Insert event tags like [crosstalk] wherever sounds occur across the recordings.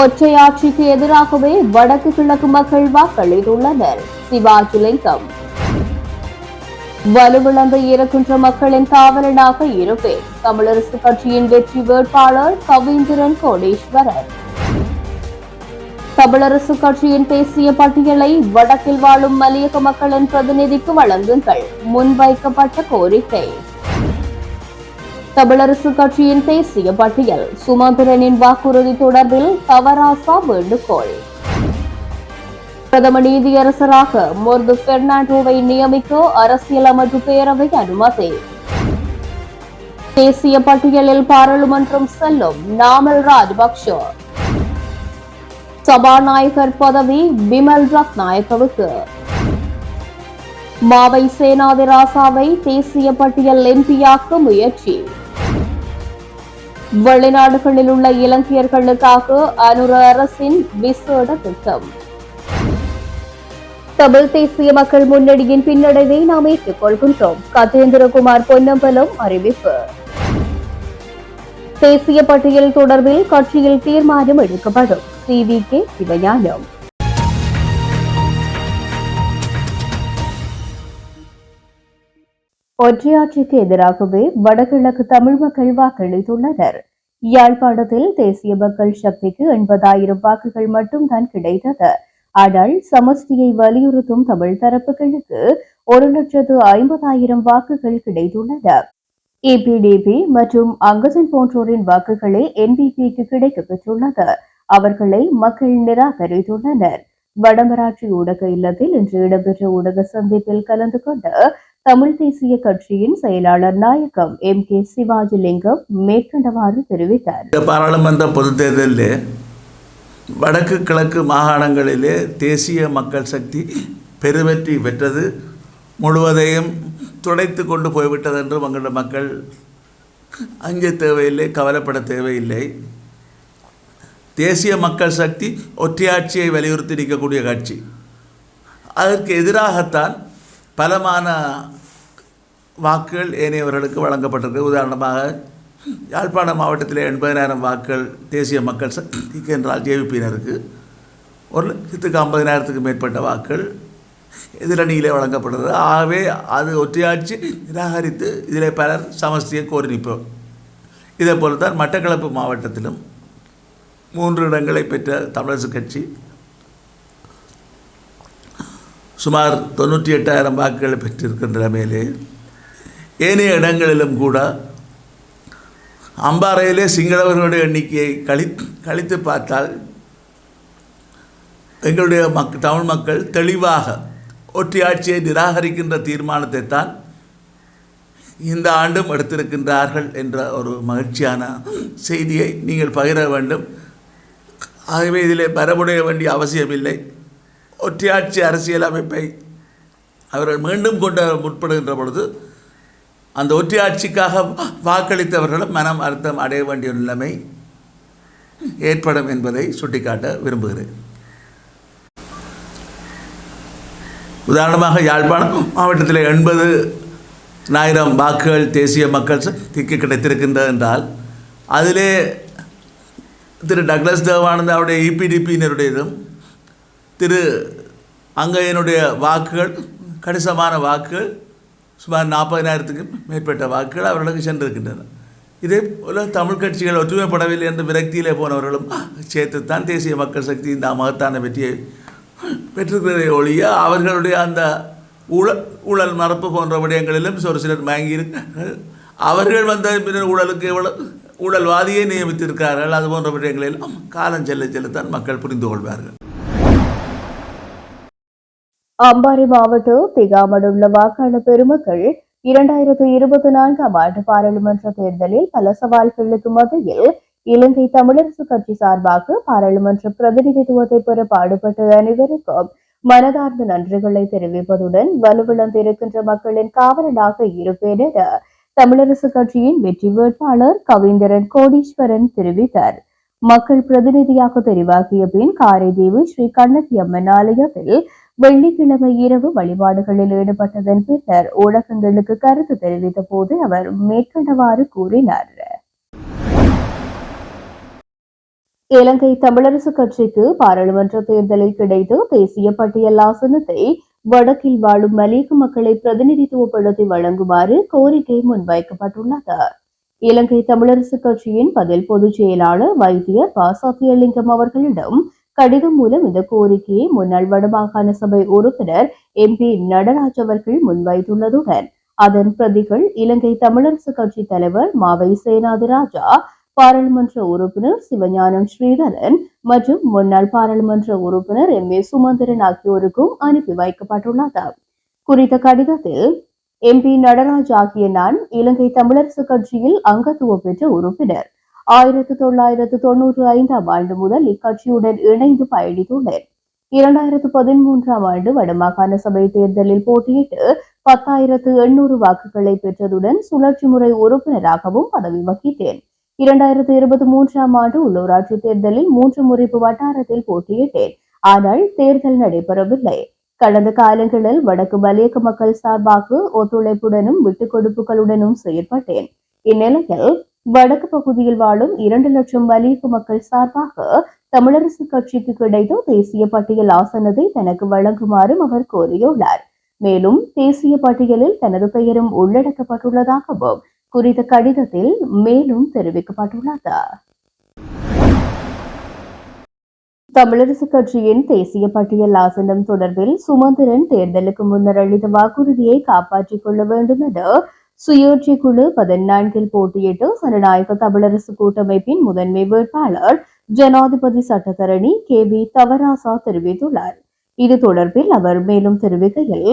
ஒற்றையாட்சிக்கு எதிராகவே வடக்கு கிழக்கு மக்கள் வாக்களித்துள்ளனர். சிவாஜிலிங்கம் வலுவிழந்து இருக்கின்ற மக்களின் காவலனாக இருப்பேன் தமிழரசு கட்சியின் வெற்றி வேட்பாளர் கவீந்திரன் கோடீஸ்வரர். தமிழரசு கட்சியின் தேசிய பட்டியலை வடக்கில் வாழும் மலையக மக்களின் பிரதிநிதிக்கு வழங்குங்கள். முன்வைக்கப்பட்ட கோரிக்கை. தமிழரசு கட்சியின் தேசிய பட்டியல். சுமந்திரனின் வாக்குறுதி தொடர்பில் தவராசா வேண்டுகோள். பிரதம நீதியரசராக மொர்து பெர்னாண்டோவை நியமிக்க அரசியலமைப்பு பேரவை அனுமதி. தேசிய பட்டியலில் பாராளுமன்றம் செல்லும் நாமல் ராஜபக்ஷ. சபாநாயகர் பதவி பிமல் ரத்நாயக்கவுக்கு. மாவை சேனாதிராசாவை தேசிய பட்டியல் எம்பியாக்க முயற்சி. வெளிநாடுகளில் உள்ள இலங்கையர்களுக்காக அனுர அரசின் விசேட திட்டம். தமிழ் தேசிய மக்கள் முன்னணியின் பின்னடைவை நாம் ஏற்றுக்கொள்கின்றோம். கஜேந்திரகுமார் பொன்னம்பலம் அறிவிப்பு. தேசிய பட்டியல் தொடர்பில் கட்சியில் தீர்மானம் எடுக்கப்படும். C K Sivagnanam. ஒற்றையாட்சிக்கு எதிராகவே வடகிழக்கு தமிழ் மக்கள் வாக்களித்துள்ளனர். யாழ்ப்பாணத்தில் தேசிய மக்கள் சக்திக்கு எண்பதாயிரம் வாக்குகள் மட்டும்தான் கிடைத்தது. ஆனால் சமஷ்டியை வலியுறுத்தும் தமிழ் தரப்புகளுக்கு ஒரு லட்சத்து ஐம்பதாயிரம் வாக்குகள் கிடைத்துள்ளன. இபிடிபி மற்றும் அங்கசன் போன்றோரின் வாக்குகளே என்பிபிக்கு கிடைக்கப் பெற்றுள்ளது. அவர்களை மக்கள் நிராகரித்துள்ளனர். வடமராட்சி ஊடக இல்லத்தில் இன்று இடம்பெற்ற ஊடக சந்திப்பில் கலந்து கொண்டு தமிழ் தேசிய கட்சியின் செயலாளர் நாயகம் எம் கே சிவாஜிலிங்கம் மேற்கண்டவாறு தெரிவித்தார். இந்த பாராளுமன்ற பொதுத் தேர்தலிலே வடக்கு கிழக்கு மாகாணங்களிலே தேசிய மக்கள் சக்தி பெருவெற்றி பெற்றது. முழுவதையும் துடைத்து கொண்டு போய்விட்டது என்று எங்களுடைய மக்கள் அஞ்ச தேவையில்லை கவலைப்பட தேவையில்லை. தேசிய மக்கள் சக்தி ஒற்றையாட்சியை வலியுறுத்தி நிற்கக்கூடிய கட்சி. அதற்கு எதிராகத்தான் பலமான வாக்குகள் ஏனையவர்களுக்கு வழங்கப்பட்டிருக்கு. உதாரணமாக யாழ்ப்பாண மாவட்டத்தில் எண்பதினாயிரம் வாக்குகள் தேசிய மக்கள் சக்திக்கு என்றால் ஜேவிபியினருக்கு ஒரு லட்சத்துக்கு ஐம்பதினாயிரத்துக்கு மேற்பட்ட வாக்குகள் எதிரணியிலே வழங்கப்படுறது ஆகவே அது ஒற்றையாட்சி நிராகரித்து இதில் பலர் சமஸ்தியை கோரி நிற்போம். இதே போல தான் மட்டக்களப்பு மாவட்டத்திலும் மூன்று இடங்களை பெற்ற தமிழரசு கட்சி சுமார் தொண்ணூற்றி எட்டாயிரம் வாக்குகளை பெற்றிருக்கின்ற நிலைமையிலே ஏனைய இடங்களிலும் கூட அம்பாறையிலே சிங்களவர்களுடைய எண்ணிக்கையை கழி கழித்து பார்த்தால் எங்களுடைய மக் தமிழ் மக்கள் தெளிவாக ஒற்றையாட்சியை நிராகரிக்கின்ற தீர்மானத்தை தான் இந்த ஆண்டும் எடுத்திருக்கின்றார்கள் என்ற ஒரு மகிழ்ச்சியான செய்தியை நீங்கள் பகிர வேண்டும். ஆகவே இதிலே பரமுடைய வேண்டிய அவசியமில்லை. ஒற்றையாட்சி அரசியல் அமைப்பை அவர்கள் மீண்டும் கொண்டு முற்படுகின்ற பொழுது அந்த ஒற்றையாட்சிக்காக வாக்களித்தவர்களும் மனம் அர்த்தம் அடைய வேண்டிய நிலைமை ஏற்படும் என்பதை சுட்டிக்காட்ட விரும்புகிறேன். உதாரணமாக யாழ்ப்பாணம் மாவட்டத்தில் எண்பது ஆயிரம் வாக்குகள் தேசிய மக்கள் சக்திக்கு கிடைத்திருக்கின்றது என்றால் அதிலே திரு டக்ளஸ் தேவானந்த் அவருடைய இபிடிபியினருடையதும் திரு அங்கையனுடைய வாக்குகள் கணிசமான வாக்குகள் சுமார் நாற்பதினாயிரத்துக்கு மேற்பட்ட வாக்குகள் அவர்களுக்கு சென்றிருக்கின்றன இதே போல தமிழ் கட்சிகள் ஒற்றுமைப்படவில்லை என்று விரக்தியிலே போனவர்களும் சேர்த்துத்தான் தேசிய மக்கள் சக்தி இந்த மகத்தான வெற்றியை பெற்றிருக்கிறதை ஒழிய அவர்களுடைய அந்த ஊழல் ஊழல் மரப்பு போன்ற விடயங்களிலும் ஒரு சிலர் மயங்கியிருக்கிறார்கள் அவர்கள் வந்த பின்னர் ஊழலுக்கு எவ்வளவு ஊழல்வாதியை நியமித்திருக்கிறார்கள் அது போன்ற விடயங்களிலும் காலம் செல்ல செல்லத்தான் மக்கள் புரிந்து கொள்வார்கள் அம்பாறை மாவட்ட திகாமடுள்ள வாக்காளர் பெருமக்கள் இரண்டாயிரத்து இருபத்தி நான்காம் ஆண்டு பாராளுமன்ற தேர்தலில் பல சவால்களுக்கு மத்தியில் இலங்கை தமிழரசு கட்சி சார்பாக பாராளுமன்ற பிரதிநிதித்துவத்தை பெற பாடுபட்ட அனைவருக்கும் மனதார்ந்த நன்றிகளை தெரிவிப்பதுடன் வலுவிழந்திருக்கின்ற மக்களின் காவலனாக இருப்பேன் என தமிழரசு கட்சியின் வெற்றி வேட்பாளர் கவிந்தரன் கோடீஸ்வரன் தெரிவித்தார். மக்கள் பிரதிநிதியாக தெரிவாகிய பின் காரைதீவு ஸ்ரீ கண்ணகி அம்மன் ஆலயத்தில் வெள்ளிக்கிழமை இரவு வழிபாடுகளில் ஈடுபட்டதன் பின்னர் ஊடகங்களுக்கு கருத்து தெரிவித்த போது அவர் மேற்கண்டவாறு கூறினார். இலங்கை தமிழரசு கட்சிக்கு பாராளுமன்ற தேர்தலில் கிடைத்த தேசிய பட்டியல் ஆசனத்தை வடக்கில் வாழும் மலேக மக்களை பிரதிநிதித்துவப்படுத்தி வழங்குமாறு கோரிக்கை முன்வைக்கப்பட்டுள்ளது. இலங்கை தமிழரசு கட்சியின் பதில் பொதுச் செயலாளர் வைத்தியர் ப சத்தியலிங்கம் அவர்களிடம் கடிதம் மூலம் இந்த கோரிக்கையை முன்னாள் வடமாகாண சபை உறுப்பினர் எம் பி நடராஜ் அவர்கள் முன்வைத்துள்ளதுடன் அதன் பிரதிகள் இலங்கை தமிழரசு கட்சி தலைவர் மாவை சேனாதி ராஜா பாராளுமன்ற உறுப்பினர் சிவஞானம் ஸ்ரீதரன் மற்றும் முன்னாள் பாராளுமன்ற உறுப்பினர் எம் ஏ சுமந்திரன் ஆகியோருக்கும் அனுப்பி வைக்கப்பட்டுள்ளது. குறித்த கடிதத்தில் எம்பி நடராஜ் ஆகிய நான் இலங்கை தமிழரசு கட்சியில் அங்கத்துவம் பெற்ற உறுப்பினர் ஆயிரத்து தொள்ளாயிரத்து தொன்னூற்றி ஐந்தாம் ஆண்டு முதல் இக்கட்சியுடன் இணைந்து பயணித்துள்ளேன். இரண்டாயிரத்து பதிமூன்றாம் ஆண்டு வடமாகாண சபை தேர்தலில் போட்டியிட்டு பத்தாயிரத்து எண்ணூறு வாக்குகளை பெற்றதுடன் சுழற்சி முறை உறுப்பினராகவும் பதவி வகித்தேன். இரண்டாயிரத்து இருபத்தி மூன்றாம் ஆண்டு உள்ளூராட்சி தேர்தலில் மூன்று முறிப்பு வட்டாரத்தில் போட்டியிட்டேன். ஆனால் தேர்தல் நடைபெறவில்லை. கடந்த காலங்களில் வடக்கு மலையக மக்கள் சார்பாக ஒத்துழைப்புடனும் விட்டுக் கொடுப்புகளுடனும் செயற்பட்டேன். இந்நிலையில் வடக்கு பகுதியில் வாழும் இரண்டு லட்சம் மலையக மக்கள் சார்பாக தமிழரசு கட்சிக்கு கிடைத்த தேசிய பட்டியல் ஆசனத்தை தனக்கு வழங்குமாறும் அவர் கோரியுள்ளார். மேலும் தேசிய பட்டியலில் தனது பெயரும் உள்ளடக்கப்பட்டுள்ளதாகவும் குறித்த கடிதத்தில் மேலும் தெரிவிக்கப்பட்டுள்ளது. தமிழரசு கட்சியின் தேசிய பட்டியல் ஆசனம் தொடர்பில் சுமந்திரன் தேர்தலுக்கு முன்னர் அளித்த வாக்குறுதியை காப்பாற்றிக் கொள்ள வேண்டும் என சுயேட்சை குழு பதினான்கில் போட்டியிட்டு ஜனநாயக தமிழரசு கூட்டமைப்பின் முதன்மை வேட்பாளர் ஜனாதிபதி சட்டத்தரணி கே வி தவராசா தெரிவித்துள்ளார். இது தொடர்பில் அவர் மேலும் தெரிவிக்கையில்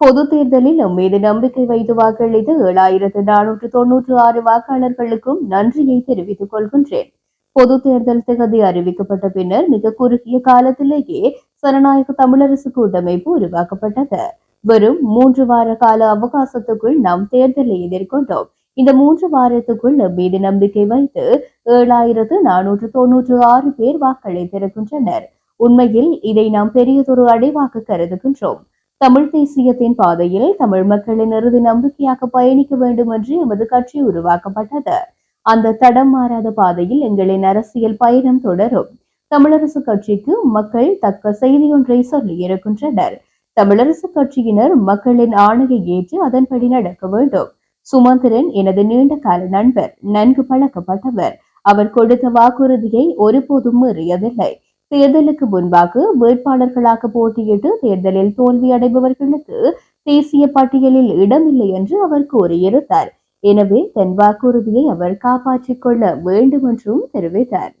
பொது தேர்தலில் மீது நம்பிக்கை வைத்து வாக்களித்த ஏழாயிரத்து நானூற்று தொன்னூற்று ஆறு வாக்காளர்களுக்கும் நன்றியை தெரிவித்துக் கொள்கின்றேன். பொது தேர்தல் திகதி அறிவிக்கப்பட்ட பின்னர் மிக குறுகிய காலத்திலேயே ஜனநாயக தமிழரசு கூட்டமைப்பு உருவாக்கப்பட்டது. வெறும் மூன்று வார கால அவகாசத்துக்குள் நாம் தேர்தலை எதிர்கொண்டோம். இந்த மூன்று வாரத்துக்குள் மீது நம்பிக்கை வைத்து ஏழாயிரத்து நானூற்று தொன்னூற்று ஆறு பேர் வாக்களித்திருக்கின்றனர் உண்மையில் இதை நாம் பெரியதொரு அடைவாக கருதுகின்றோம். தமிழ் தேசியத்தின் பாதையில் தமிழ் மக்களின் இறுதி நம்பிக்கையாக பயணிக்க வேண்டும் என்று எமது கட்சி உருவாக்கப்பட்டது. அந்த தடம் மாறாத பாதையில் எங்களின் அரசியல் பயணம் தொடரும். தமிழரசு கட்சிக்கு மக்கள் தக்க செய்தியொன்றை சொல்லி இருக்கின்றனர். தமிழரசு கட்சியினர் மக்களின் ஆணையை ஏற்று அதன்படி நடக்க வேண்டும். சுமந்திரன் எனது நீண்ட கால நண்பர் நன்கு பழக்கப்பட்டவர். அவர் கொடுத்த வாக்குறுதியை ஒருபோதும் மீறியதில்லை தேர்தலுக்கு முன்பாக வேட்பாளர்களாக போட்டியிட்டு தேர்தலில் தோல்வி அடைபவர்களுக்கு தேசிய பட்டியலில் இடமில்லை என்று அவர் கூறியிருந்தார். எனவே தன் வாக்குறுதியை அவர் காப்பாற்றிக் கொள்ள வேண்டும் என்றும் தெரிவித்தார்.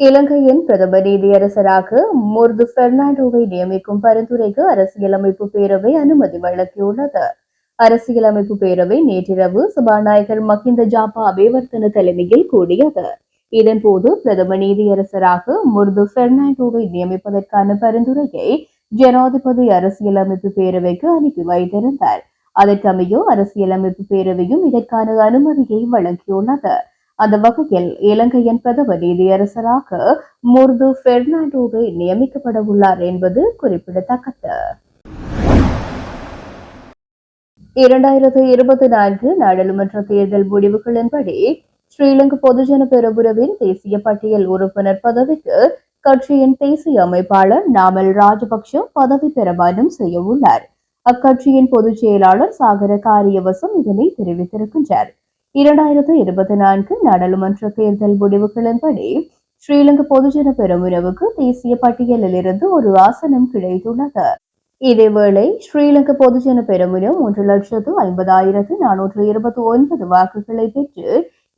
இலங்கையின் பிரதம நீதியரசராக முர்து பெர்னாண்டோவை நியமிக்கும் பரிந்துரைக்கு அரசியலமைப்பு பேரவை அனுமதி வழங்கியுள்ளது. அரசியலமைப்பு பேரவை நேற்றிரவு சபாநாயகர் மஹிந்த ஜாபா அபேவர்த்தன தலைமையில் கூடியது. இதன்போது பிரதம நீதியரசராக முர்து பெர்னாண்டோவை நியமிப்பதற்கான பரிந்துரையை ஜனாதிபதி அரசியலமைப்பு பேரவைக்கு அனுப்பி வைத்திருந்தார். அதற்கமையோ அரசியலமைப்பு பேரவையும் இதற்கான அனுமதியை வழங்கியுள்ளது. அந்த வகையில் இலங்கையின் பிரதம நீதியரசராக முர்து பெர்னாண்டோவே நியமிக்கப்பட உள்ளார் என்பது குறிப்பிடத்தக்கது. இரண்டாயிரத்து இருபத்தி நான்கு நாடாளுமன்ற தேர்தல் முடிவுகளின்படி ஸ்ரீலங்கா பொதுஜன பெருபுரவின் தேசிய பட்டியல் உறுப்பினர் பதவிக்கு கட்சியின் தேசிய அமைப்பாளர் நாமல் ராஜபக்ஷ பதவி பிரமாணம் செய்ய உள்ளார். அக்கட்சியின் பொதுச் செயலாளர் சாகர காரியவசம் இதனை தெரிவித்திருக்கின்றார். இரண்டாயிரத்து இருபத்தி நான்கு நாடாளுமன்ற தேர்தல் முடிவுகளின்படி ஸ்ரீலங்கா பொதுஜன பெருமுறவுக்கு தேசிய பட்டியலில் இருந்து ஒரு ஆசனம் கிடைத்துள்ளது. இதேவேளை ஸ்ரீலங்கா பொதுஜன பெரமுன ஒன்று லட்சத்து ஐம்பதாயிரத்து நானூற்று இருபத்தி ஒன்பது வாக்குகளை பெற்று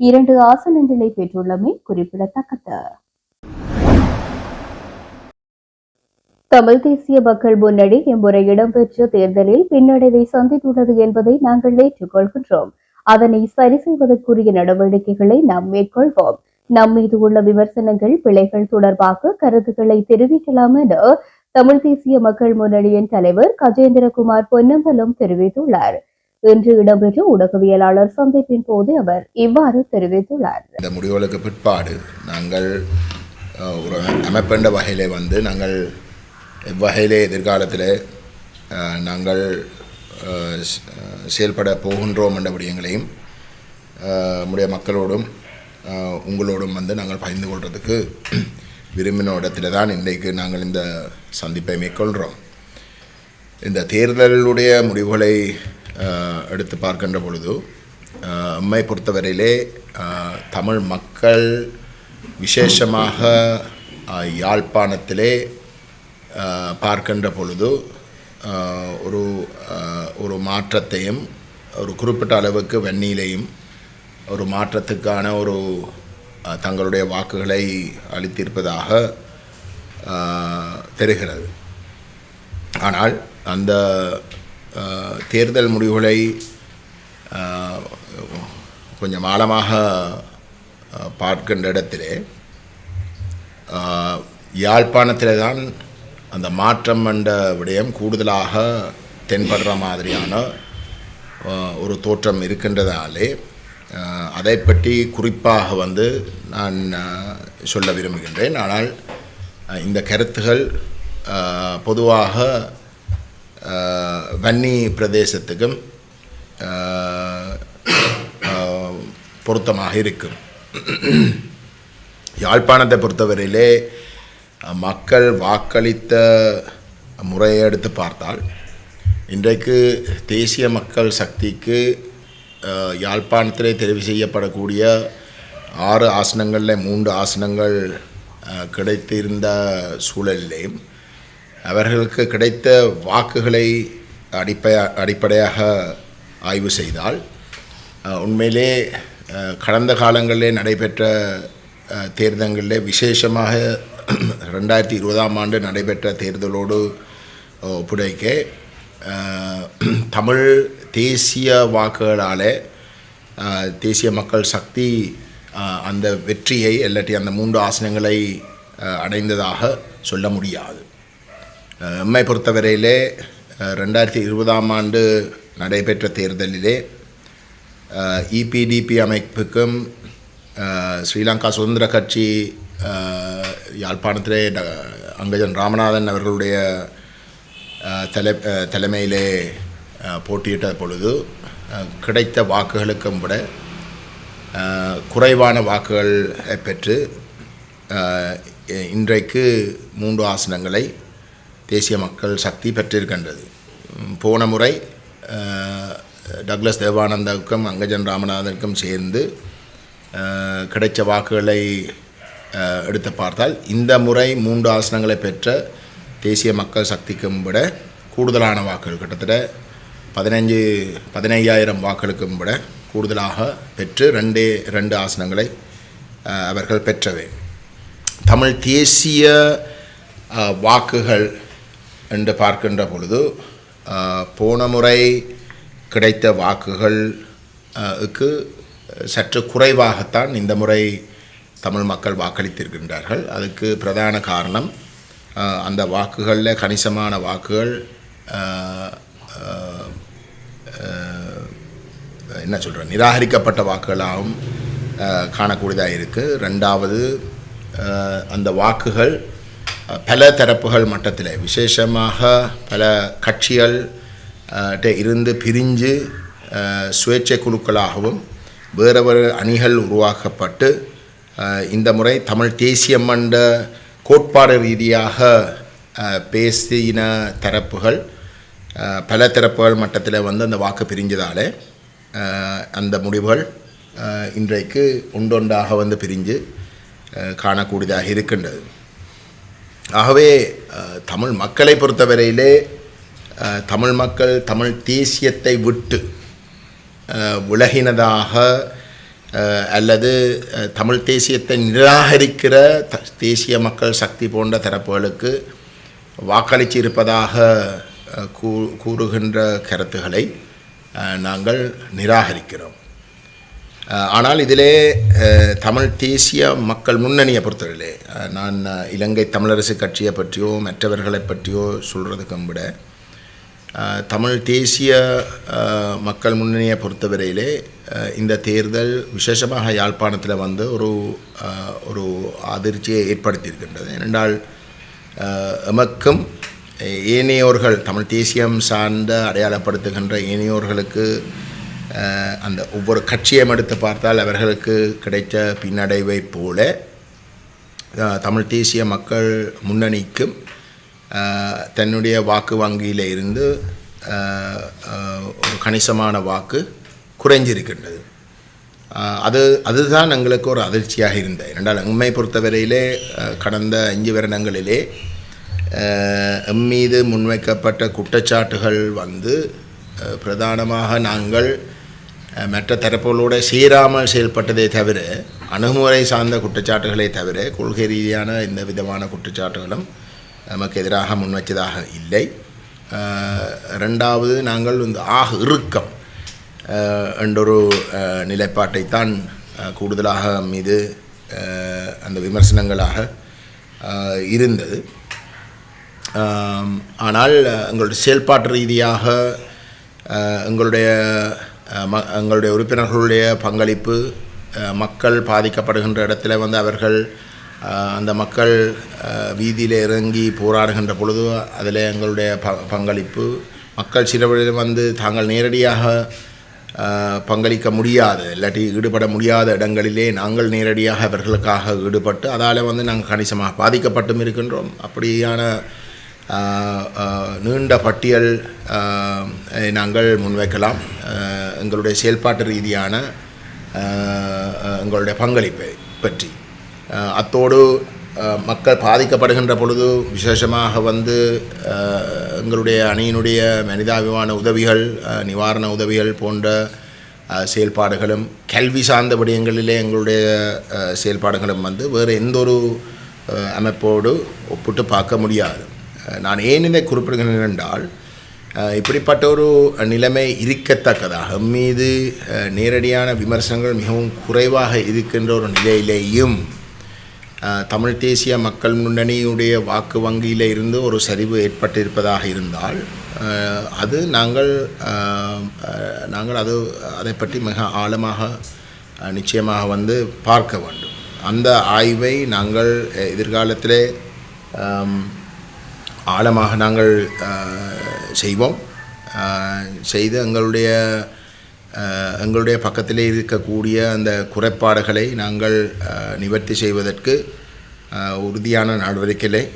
இரண்டு ஆசனங்களை பெற்றுள்ளமை குறிப்பிடத்தக்கது. தமிழ் தேசிய மக்கள் முன்னணி இம்முறை இடம்பெற்ற தேர்தலில் பின்னடைவை சந்தித்துள்ளது என்பதை நாங்கள் ஏற்றுக்கொள்கின்றோம். அதனை சரி செய்வதற்குரிய நடவடிக்கைகளை நாம் மேற்கொள்வோம். நம் மீது உள்ள விமர்சனங்கள் பிழைகள் தொடர்பாக கருத்துக்களை தெரிவிக்கலாம் என தமிழ் தேசிய மக்கள் முன்னணியின் தலைவர் கஜேந்திரகுமார் பொன்னம்பலம் தெரிவித்துள்ளார். இன்று இடம்பெற்ற ஊடகவியலாளர் சந்திப்பின் போது அவர் இவ்வாறு தெரிவித்துள்ளார். இந்த முடிவுகளுக்கு பிற்பாடு நாங்கள் ஒரு அமைப்பெண்ட வகையிலே வந்து நாங்கள் எவ்வகையிலே எதிர்காலத்தில் நாங்கள் செயல்பட போகின்றோம் என்ற விடயங்களையும் நம்முடைய மக்களோடும் உங்களோடும் வந்து நாங்கள் பகிர்ந்து கொள்கிறதுக்கு [clears throat] விரும்பின இடத்துல தான் இன்றைக்கு நாங்கள் இந்த சந்திப்பை மேற்கொள்கிறோம் இந்த தேர்தலுடைய முடிவுகளை எடுத்து பார்க்கின்ற பொழுது அம்மை பொறுத்தவரையிலே தமிழ் மக்கள் விசேஷமாக யாழ்ப்பாணத்திலே பார்க்கின்ற பொழுது ஒரு ஒரு மாற்றத்தையும் ஒரு குறிப்பிட்ட அளவுக்கு வெண்ணிலையும் ஒரு மாற்றத்துக்கான ஒரு தங்களுடைய வாக்குகளை அளித்திருப்பதாக தெரிகிறது. ஆனால் அந்த தேர்தல் முடிவுகளை கொஞ்சம் ஆழமாக பார்க்கின்ற இடத்திலே யாழ்ப்பாணத்தில் யாழ்ப்பாணத்திலே தான் அந்த மாற்றம் என்ற விடயம் கூடுதலாக தென்படுற மாதிரியான ஒரு தோற்றம் இருக்கின்றதாலே அதை பற்றி குறிப்பாக வந்து நான் சொல்ல விரும்புகின்றேன். ஆனால் இந்த கருத்துகள் பொதுவாக வன்னி பிரதேசத்துக்கும் பொருத்தமாக இருக்கும். யாழ்ப்பாணத்தை பொறுத்தவரையிலே மக்கள் வாக்களித்த முறையை எடுத்து பார்த்தால் இன்றைக்கு தேசிய மக்கள் சக்திக்கு யாழ்ப்பாணத்திலே தெரிவு செய்யப்படக்கூடிய ஆறு ஆசனங்களில் மூன்று ஆசனங்கள் கிடைத்திருந்த சூழலிலேயும் அவர்களுக்கு கிடைத்த வாக்குகளை அடிப்பை அடிப்படையாக ஆய்வு செய்தால் உண்மையிலே கடந்த காலங்களிலே நடைபெற்ற தேர்தல்களில் விசேஷமாக ரெண்டாயிரத்தி இருபதாம் ஆண்டு நடைபெற்ற தேர்தலோடு ஒப்புடைக்க தமிழ் தேசிய வாக்குகளாலே தேசிய மக்கள் சக்தி அந்த வெற்றியை இல்லாட்டி அந்த மூன்று ஆசனங்களை அடைந்ததாக சொல்ல முடியாது. எம்மை பொறுத்தவரையிலே ரெண்டாயிரத்தி இருபதாம் ஆண்டு நடைபெற்ற தேர்தலிலே இபிடிபி அமைப்புக்கும் ஸ்ரீலங்கா சுதந்திர கட்சி யாழ்ப்பாணத்திலே அங்கஜன் ராமநாதன் அவர்களுடைய தலை தலைமையிலே போட்டியிட்ட பொழுது கிடைத்த வாக்குகளுக்கும் விட குறைவான வாக்குகள் பெற்று இன்றைக்கு மூன்று ஆசனங்களை தேசிய மக்கள் சக்தி பெற்றிருக்கின்றது. போன முறை டக்ளஸ் தேவானந்தாவுக்கும் அங்கஜன் ராமநாதனுக்கும் சேர்ந்து கிடைச்ச வாக்குகளை எடுத்து பார்த்தால் இந்த முறை மூன்று ஆசனங்களை பெற்ற தேசிய மக்கள் சக்திக்கும் விட கூடுதலான வாக்குகள் கிட்டத்தட்ட பதினஞ்சு பதினையாயிரம் வாக்களுக்கும் விட கூடுதலாக பெற்று ரெண்டே ரெண்டு ஆசனங்களை அவர்கள் பெற்றவை. தமிழ் தேசிய வாக்குகள் என்று பார்க்கின்ற பொழுது போன முறை கிடைத்த வாக்குகள் க்கு சற்று குறைவாகத்தான் இந்த முறை தமிழ் மக்கள் வாக்களித்திருக்கின்றார்கள். அதுக்கு பிரதான காரணம் அந்த வாக்குகளில் கணிசமான வாக்குகள் என்ன சொல்கிறேன் நிராகரிக்கப்பட்ட வாக்குகளாகவும் காணக்கூடியதாக இருக்குது ரெண்டாவது அந்த வாக்குகள் பல தரப்புகள் மட்டத்தில் விசேஷமாக பல கட்சிகள் இருந்து பிரிஞ்சு சுயேட்சை குழுக்களாகவும் வேறு வேறு அணிகள் உருவாக்கப்பட்டு இந்த முறை தமிழ் தேசியம் என்ற கோட்பாடு ரீதியாக பேசின தரப்புகள் பல தரப்புகள் மட்டத்தில் வந்து அந்த வாக்கு பிரிஞ்சதாலே அந்த முடிவுகள் இன்றைக்கு ஒன்றொன்றாக வந்து பிரிஞ்சு காணக்கூடியதாக இருக்கின்றது. ஆகவே தமிழ் மக்களை பொறுத்தவரையிலே தமிழ் மக்கள் தமிழ் தேசியத்தை விட்டு உலகினதாக அல்லது தமிழ் தேசியத்தை நிராகரிக்கிற த தேசிய மக்கள் சக்தி போன்ற தரப்புகளுக்கு வாக்களித்து இருப்பதாக கூ கூறுகின்ற கருத்துக்களை நாங்கள் நிராகரிக்கிறோம். ஆனால் இதிலே தமிழ் தேசிய மக்கள் முன்னணியை பொறுத்தவரையிலே நான் இலங்கை தமிழரசு கட்சியை பற்றியோ மற்றவர்களை பற்றியோ சொல்கிறதுக்கும் விட தமிழ் தேசிய மக்கள் முன்னணியை பொறுத்தவரையிலே இந்த தேர்தல் விசேஷமாக யாழ்ப்பாணத்தில் வந்து ஒரு ஒரு அதிர்ச்சியை ஏற்படுத்தியிருக்கின்றது. ஏனென்றால் எமக்கும் ஏனையோர்கள் தமிழ் தேசியம் சார்ந்த அடையாளப்படுத்துகின்ற ஏனையோர்களுக்கு அந்த ஒவ்வொரு கட்சியையும் எடுத்து பார்த்தால் அவர்களுக்கு கிடைத்த பின்னடைவைப் போல தமிழ் தேசிய மக்கள் முன்னணிக்கும் தன்னுடைய வாக்கு வங்கியில் இருந்து ஒரு கணிசமான வாக்கு குறைஞ்சிருக்கின்றது. அது அதுதான் எங்களுக்கு ஒரு அதிர்ச்சியாக இருந்தது. ரெண்டால் உண்மை பொறுத்தவரையிலே கடந்த அஞ்சு வருடங்களிலே எம் மீது முன்வைக்கப்பட்ட குற்றச்சாட்டுகள் வந்து பிரதானமாக நாங்கள் மற்ற தரப்புகளோடு சீராமல் செயல்பட்டதே தவிர அணுகுமுறை சார்ந்த குற்றச்சாட்டுகளை தவிர கொள்கை ரீதியான எந்த விதமான குற்றச்சாட்டுகளும் நமக்கு எதிராக முன்வைச்சதாக இல்லை ரெண்டாவது நாங்கள் இந்த ஆக இறுக்கம் என்றொரு நிலைப்பாட்டைத்தான் கூடுதலாக மீது அந்த விமர்சனங்களாக இருந்தது. ஆனால் எங்களுடைய செயல்பாட்டு ரீதியாக எங்களுடைய ம எங்களுடைய உறுப்பினர்களுடைய பங்களிப்பு மக்கள் பாதிக்கப்படுகின்ற இடத்துல வந்து அவர்கள் அந்த மக்கள் வீதியில் இறங்கி போராடுகின்ற பொழுது அதில் எங்களுடைய ப பங்களிப்பு மக்கள் சிலவழில் வந்து தாங்கள் நேரடியாக பங்களிக்க முடியாத இல்லாட்டி ஈடுபட முடியாத இடங்களிலே நாங்கள் நேரடியாக அவர்களுக்காக ஈடுபட்டு அதால் வந்து நாங்கள் கணிசமாக பாதிக்கப்பட்டும் இருக்கின்றோம். அப்படியான நீண்ட பட்டியல் நாங்கள் முன்வைக்கலாம். எங்களுடைய செயல்பாட்டு ரீதியான எங்களுடைய பங்களிப்பை பற்றி. அத்தோடு மக்கள் பாதிக்கப்படுகின்ற பொழுது விசேஷமாக வந்து எங்களுடைய அணியினுடைய மனிதாபிமான உதவிகள் நிவாரண உதவிகள் போன்ற செயல்பாடுகளும் கல்வி சார்ந்த விடயங்களிலே எங்களுடைய செயல்பாடுகளும் வந்து வேறு எந்த ஒரு அமைப்போடு ஒப்பிட்டு பார்க்க முடியாது. நான் ஏன் இதை குறிப்பிடுகிறேன் என்றால் இப்படிப்பட்ட ஒரு நிலைமை இருக்கத்தக்கதாக மீது நேரடியான விமர்சனங்கள் மிகவும் குறைவாக இருக்கின்ற ஒரு நிலையிலேயும் தமிழ் தேசிய மக்கள் முன்னணியுடைய வாக்கு வங்கியில் இருந்து ஒரு சரிவு ஏற்பட்டிருப்பதாக இருந்தால் அது நாங்கள் நாங்கள் அது அதை பற்றி மிக ஆழமாக நிச்சயமாக வந்து பார்க்க வேண்டும். அந்த ஆய்வை நாங்கள் எதிர்காலத்திலே ஆழமாக நாங்கள் செய்வோம். செய்து எங்களுடைய எங்களுடைய பக்கத்திலே இருக்கக்கூடிய அந்த குறைபாடுகளை நாங்கள் நிவர்த்தி செய்வதற்கு உறுதியான நடவடிக்கைகளை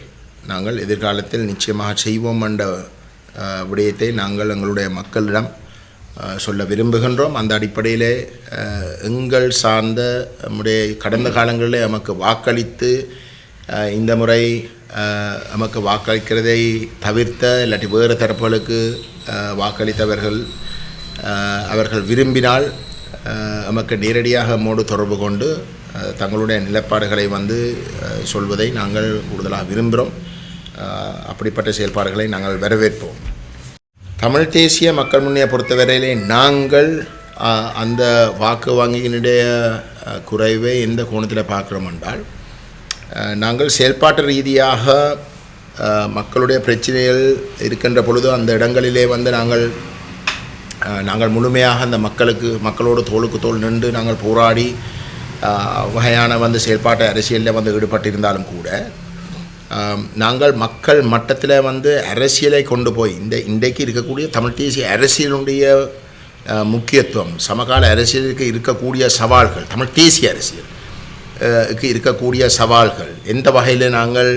நாங்கள் எதிர்காலத்தில் நிச்சயமாக செய்வோம் என்ற விடயத்தை நாங்கள் எங்களுடைய மக்களிடம் சொல்ல விரும்புகின்றோம். அந்த அடிப்படையிலே எங்கள் சார்ந்த நம்முடைய கடந்த காலங்களிலே நமக்கு வாக்களித்து இந்த முறை நமக்கு வாக்களிக்கிறதை தவிர்த்த இல்லாட்டி வேறு தரப்புகளுக்கு வாக்களித்தவர்கள் அவர்கள் விரும்பினால் நமக்கு நேரடியாக மோடு தொடர்பு கொண்டு தங்களுடைய நிலைப்பாடுகளை வந்து சொல்வதை நாங்கள் கூடுதலாக விரும்புகிறோம். அப்படிப்பட்ட செயல்பாடுகளை நாங்கள் வரவேற்போம். தமிழ் தேசிய மக்கள் முன்னையை பொறுத்தவரையிலே நாங்கள் அந்த வாக்கு வங்கியினுடைய குறைவை எந்த கோணத்தில் பார்க்குறோம் என்றால் நாங்கள் செயல்பாட்டு ரீதியாக மக்களுடைய பிரச்சனைகள் இருக்கின்ற பொழுது அந்த இடங்களிலே வந்து நாங்கள் நாங்கள் முழுமையாக அந்த மக்களுக்கு மக்களோடு தோளுக்கு தோள் நின்று நாங்கள் போராடி வகையான வந்து செயல்பாட்டு அரசியலில் வந்து ஈடுபட்டிருந்தாலும் கூட நாங்கள் மக்கள் மட்டத்தில் வந்து அரசியலை கொண்டு போய் இந்த இன்றைக்கு இருக்கக்கூடிய தமிழ் தேசிய அரசியலுடைய முக்கியத்துவம் சமகால அரசியலுக்கு இருக்கக்கூடிய சவால்கள் தமிழ் தேசிய அரசியல் இருக்கக்கூடிய சவால்கள் எந்த வகையில் நாங்கள்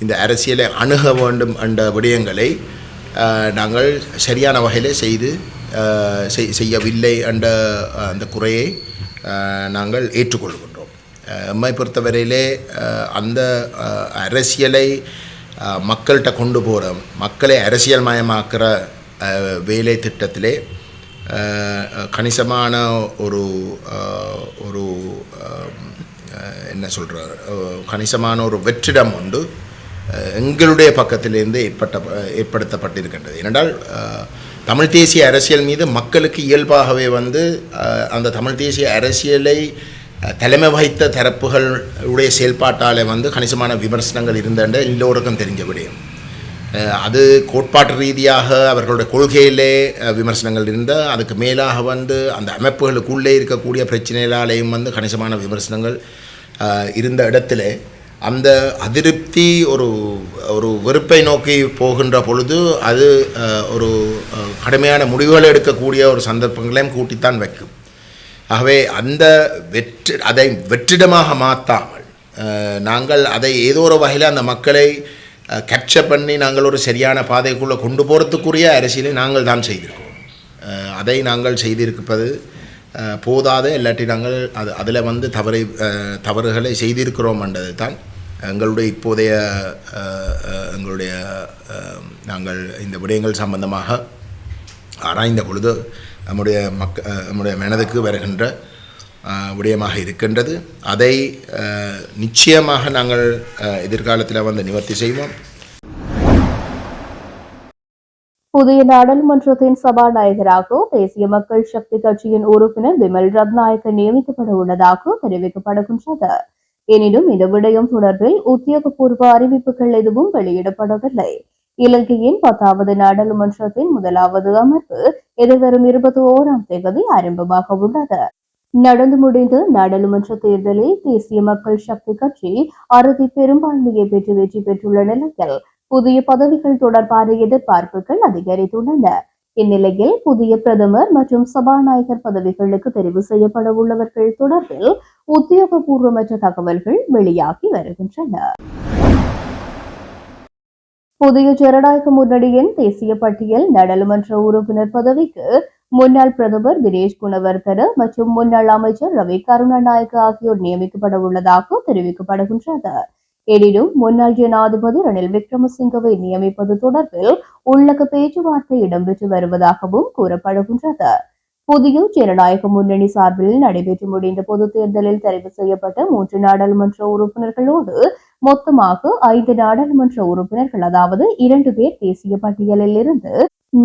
இந்த அரசியலை அணுக வேண்டும் என்ற விடயங்களை நாங்கள் சரியான வகையில் செய்து செய்யவில்லை என்ற அந்த குறையை நாங்கள் ஏற்றுக்கொள்கின்றோம். எம்மை பொறுத்தவரையிலே அந்த அரசியலை மக்கள்கிட்ட கொண்டு போகிற மக்களை அரசியல் மயமாக்குற வேலை திட்டத்திலே கணிசமான ஒரு ஒரு என்ன சொல்கிறார் கணிசமான ஒரு வெற்றிடம் உண்டு எங்களுடைய பக்கத்திலிருந்து ஏற்பட்ட ஏற்படுத்தப்பட்டிருக்கின்றது. ஏனென்றால் தமிழ் தேசிய அரசியல் மீது மக்களுக்கு இயல்பாகவே வந்து அந்த தமிழ் தேசிய அரசியலை தலைமை வகித்த தரப்புகள் உடைய செயல்பாட்டால் வந்து கணிசமான விமர்சனங்கள் இருந்தன்ற எல்லோருக்கும் தெரிஞ்ச விடயம். அது கோட்பாட்டு ரீதியாக அவர்களுடைய கொள்கையிலே விமர்சனங்கள் இருந்தால் அதுக்கு மேலாக வந்து அந்த அமைப்புகளுக்குள்ளே இருக்கக்கூடிய பிரச்சனைகளாலேயும் வந்து கணிசமான விமர்சனங்கள் இருந்த இடத்துல அந்த அதிருப்தி ஒரு ஒரு வெறுப்பை நோக்கி போகின்ற பொழுது அது ஒரு கடுமையான முடிவுகளை எடுக்கக்கூடிய ஒரு சந்தர்ப்பங்களையும் கூட்டித்தான் வைக்கும். ஆகவே அந்த வெற்றி அதை வெற்றிடமாக மாற்றாமல் நாங்கள் அதை ஏதோ ஒரு வகையில் அந்த மக்களை கேப்சர் பண்ணி நாங்கள் ஒரு சரியான பாதைக்குள்ளே கொண்டு போகிறதுக்குரிய அரசியலை நாங்கள் தான் செய்திருக்கோம் அதை நாங்கள் செய்திருப்பது போதாத போதாது இல்லாட்டி நாங்கள் அது அதில் வந்து தவறை தவறுகளை செய்திருக்கிறோம் என்றது தான் எங்களுடைய இப்போதைய எங்களுடைய நாங்கள் இந்த விடயங்கள் சம்பந்தமாக ஆராய்ந்த பொழுது நம்முடைய மக்க நம்முடைய மனதுக்கு வருகின்ற விடயமாக இருக்கின்றது. அதை அஹ், நிச்சயமாக நாங்கள் எதிர்காலத்தில் வந்து நிவர்த்தி செய்வோம். புதிய நாடாளுமன்றத்தின் சபாநாயகராக தேசிய மக்கள் சக்தி கட்சியின் உறுப்பினர் விமல் ரத்நாயக்க நியமிக்கப்பட உள்ளதாக தெரிவிக்கப்படுகின்றது. எனினும் இந்த விடயம் தொடர்பில் உத்தியோகபூர்வ அறிவிப்புகள் எதுவும் வெளியிடப்படவில்லை. இலங்கையின் பத்தாவது நாடாளுமன்றத்தின் முதலாவது அமர்வு எதிர்வரும் இருபத்தி ஓராம் தேதி ஆரம்பமாக உள்ளது. நடந்து முடிந்த நாடாளுமன்ற தேர்தலில் தேசிய மக்கள் சக்தி கட்சி அறுதி பெரும்பான்மையை பெற்று வெற்றி பெற்றுள்ள நிலையில் புதிய பதவிகள் தொடர்பான எதிர்பார்ப்புகள் அதிகரித்துள்ளன. இந்நிலையில் புதிய பிரதமர் மற்றும் சபாநாயகர் பதவிகளுக்கு தெரிவு செய்யப்பட உள்ளவர்கள் தொடர்பில் உத்தியோகபூர்வமற்ற தகவல்கள் வெளியாகி வருகின்றன. புதிய ஜனநாயக முன்னணியின் தேசிய பட்டியல் நாடாளுமன்ற உறுப்பினர் பதவிக்கு முன்னாள் பிரதமர் தினேஷ் குணவர்தன மற்றும் முன்னாள் அமைச்சர் ரவி கருணாநாயக்க ஆகியோர் நியமிக்கப்பட உள்ளதாக தெரிவிக்கப்படுகின்றது எனினும் முன்னாள் ஜனாதிபதி ரணில் விக்ரமசிங்கவை நியமிப்பது தொடர்பில் உள்ளக பேச்சுவார்த்தை இடம்பெற்று வருவதாகவும் கூறப்படுகின்றது. புதிய ஜனநாயக முன்னணி சார்பில் நடைபெற்று முடிந்த பொது தேர்தலில் தெரிவு செய்யப்பட்ட மூன்று நாடாளுமன்ற உறுப்பினர்களோடு மொத்தமாக ஐந்து நாடாளுமன்ற உறுப்பினர்கள் அதாவது இரண்டு பேர் தேசிய பட்டியலில் இருந்து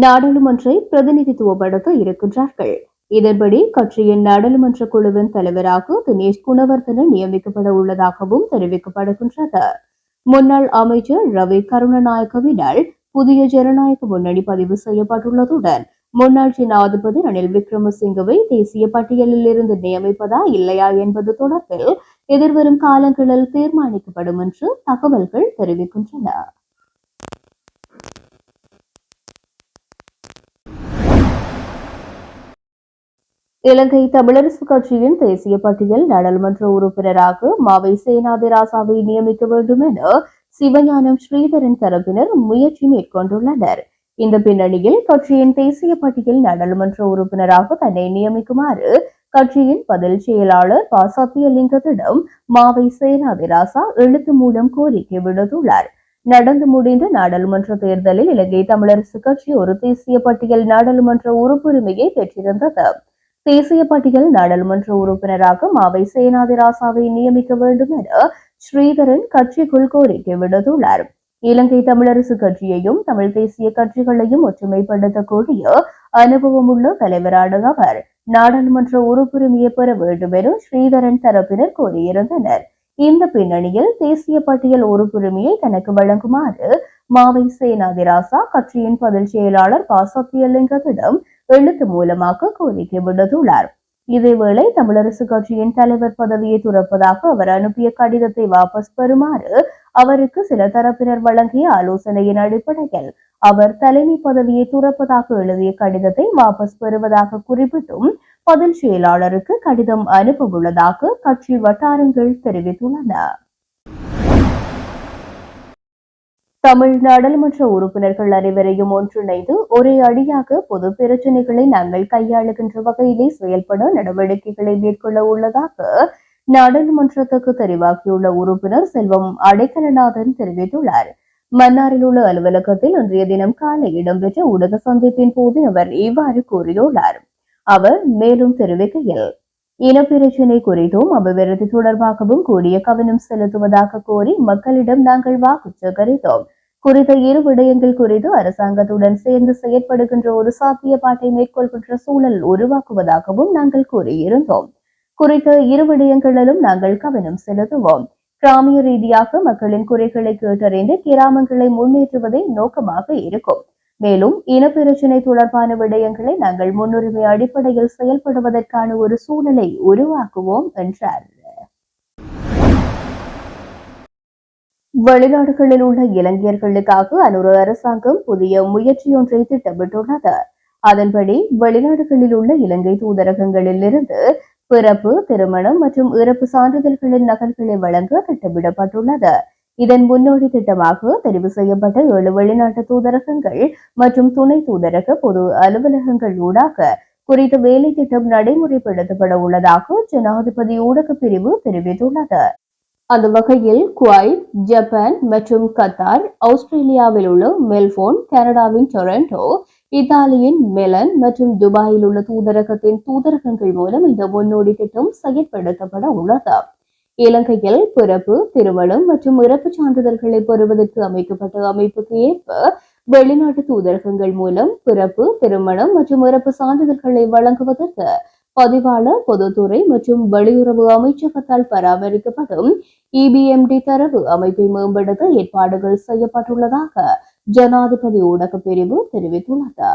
நாடாளுமன்றை பிரதிநிதித்துவப்படுத்த இருக்கின்றார்கள். இதன்படி கட்சியின் நாடாளுமன்ற குழுவின் தலைவராக தினேஷ் குணவர்தன நியமிக்கப்பட உள்ளதாகவும் தெரிவிக்கப்படுகின்றது. முன்னாள் அமைச்சர் ரவி கருணநாயக்கவினால் புதிய ஜனநாயக முன்னணி பதிவு செய்யப்பட்டுள்ளதுடன் முன்னாள் ஜனாதிபதி ரணில் விக்ரமசிங்கவை தேசிய பட்டியலில் இருந்து நியமிப்பதா இல்லையா என்பது தொடர்பில் எதிர்வரும் காலங்களில் தீர்மானிக்கப்படும் என்று தகவல்கள் தெரிவிக்கின்றன. இலங்கை தமிழரசு கட்சியின் தேசிய பட்டியல் நாடாளுமன்ற உறுப்பினராக மாவை சேனாதிராசாவை நியமிக்க வேண்டும் என சிவஞானம் ஸ்ரீதரன் தரப்பினர் முயற்சி மேற்கொண்டுள்ளனர். இந்த பின்னணியில் கட்சியின் தேசிய பட்டியல் நாடாளுமன்ற உறுப்பினராக தன்னை நியமிக்குமாறு கட்சியின் பதில் செயலாளர் ப சத்தியலிங்கத்திடம் மாவை சேனாதிராசா எழுத்து மூலம் கோரிக்கை விடுத்துள்ளார். நடந்து முடிந்த நாடாளுமன்ற தேர்தலில் இலங்கை தமிழரசு கட்சி ஒரு தேசிய பட்டியல் நாடாளுமன்ற உறுப்புரிமையை பெற்றிருந்தது. தேசிய பட்டியல் நாடாளுமன்ற உறுப்பினராக மாவை சேனாதிராசாவை நியமிக்க வேண்டும் என ஸ்ரீதரன் கட்சிக்குள் கோரிக்கை விடுத்துள்ளார். இலங்கை தமிழரசு கட்சியையும் தமிழ் தேசிய கட்சிகளையும் ஒற்றுமைப்படுத்தக்கூடிய அனுபவமுள்ள தலைவரான அவர் நாடாளுமன்ற உறுப்புரிமையை பெற வேண்டும் என ஸ்ரீதரன் தரப்பினர் கோரியிருந்தனர். இந்த பின்னணியில் தேசிய பட்டியல் உறுப்புரிமையை தனக்கு வழங்குமாறு மாவை சேனாதிராசா கட்சியின் பதில் செயலாளர் ப. சத்தியலிங்கத்திடம் எழுத்து மூலமாக கோரிக்கை விடுத்துள்ளார் இதேவேளை தமிழரசு கட்சியின் தலைவர் பதவியை துறப்பதாக அவர் அனுப்பிய கடிதத்தை வாபஸ் பெறுமாறு அவருக்கு சில தரப்பினர் வழங்கிய ஆலோசனையின் அடிப்படையில் அவர் தலைமை பதவியை துறப்பதாக எழுதிய கடிதத்தை வாபஸ் பெறுவதாக குறிப்பிட்டும் பதில் செயலாளருக்கு கடிதம் அனுப்ப உள்ளதாக கட்சி வட்டாரங்கள் தெரிவித்துள்ளன. தமிழ் நாடாளுமன்ற உறுப்பினர்கள் அனைவரையும் ஒன்றிணைந்து ஒரே அடியாக பொது பிரச்சனைகளை நாங்கள் கையாளுகின்ற வகையிலே செயல்பட நடவடிக்கைகளை மேற்கொள்ள உள்ளதாக நாடாளுமன்றத்துக்கு தெரிவாக்கியுள்ள உறுப்பினர் செல்வம் அடைக்கலநாதன் தெரிவித்துள்ளார். மன்னாரில் உள்ள அலுவலகத்தில் இன்றைய தினம் காலை இடம்பெற்ற ஊடக சந்திப்பின் போது அவர் இவ்வாறு கூறியுள்ளார். அவர் மேலும் தெரிவிக்கையில் இனப்பிரச்சினை குறித்தும் அபிவிருத்தி தொடர்பாகவும் கூடிய கவனம் செலுத்துவதாக கோரி மக்களிடம் நாங்கள் வாக்கு சேகரித்தோம். குறித்த இரு விடயங்கள் குறித்து அரசாங்கத்துடன் சேர்ந்து செயற்படுகின்ற ஒரு சாத்தியப்பாட்டை மேற்கொள்கின்ற சூழல் உருவாக்குவதாகவும் நாங்கள் கூறியிருந்தோம். குறித்த இரு விடயங்களிலும் நாங்கள் கவனம் செலுத்துவோம். கிராமிய ரீதியாக மக்களின் குறைகளை கேட்டறிந்து கிராமங்களை முன்னேற்றுவதே நோக்கமாக இருக்கும். மேலும் இனப்பிரச்சினை தொடர்பான விடயங்களை நாங்கள் முன்னுரிமை அடிப்படையில் செயல்படுவதற்கான ஒரு சூழலை உருவாக்குவோம் என்றார். வெளிநாடுகளில் உள்ள இலங்கையர்களுக்காக அனுர அரசாங்கம் புதிய முயற்சியொன்றை திட்டமிட்டுள்ளது. அதன்படி வெளிநாடுகளில் உள்ள இலங்கை தூதரகங்களில் இருந்து பிறப்பு திருமணம் மற்றும் இறப்பு சான்றிதழ்களின் நகல்களை வழங்க திட்டமிடப்பட்டுள்ளது. இதன் முன்னோடி திட்டமாக தெரிவு செய்யப்பட்ட ஏழு வெளிநாட்டு தூதரகங்கள் மற்றும் துணை தூதரக பொது அலுவலகங்கள் ஊடாக குறித்த வேலை திட்டம் நடைமுறைப்படுத்தப்பட உள்ளதாக ஜனாதிபதி ஊடக பிரிவு தெரிவித்துள்ளது. அந்த வகையில் குவைத் ஜப்பான் மற்றும் கத்தார் ஆஸ்திரேலியாவில் உள்ள மெல்போன் கனடாவின் டொரண்டோ இத்தாலியின் மெலன் மற்றும் துபாயில் உள்ள தூதரகத்தின் தூதரகங்கள் மூலம் இந்த முன்னோடி திட்டம் செயற்படுத்தப்பட உள்ளது. இலங்கையில் பிறப்பு திருமணம் மற்றும் இறப்பு சான்றிதழ்களை பெறுவதற்கு அமைக்கப்பட்ட அமைப்புக்கு ஏற்ப வெளிநாட்டு தூதரகங்கள் மூலம் பிறப்பு திருமணம் மற்றும் இறப்பு சான்றிதழ்களை வழங்குவதற்கு பதிவாளர் பொதுத்துறை மற்றும் வெளியுறவு அமைச்சகத்தால் பராமரிக்கப்படும் இபிஎம்டி தரவு அமைப்பை மேம்படுத்த ஏற்பாடுகள் செய்யப்பட்டுள்ளதாக ஜனாதிபதி ஊடக பிரிவு தெரிவித்துள்ளது.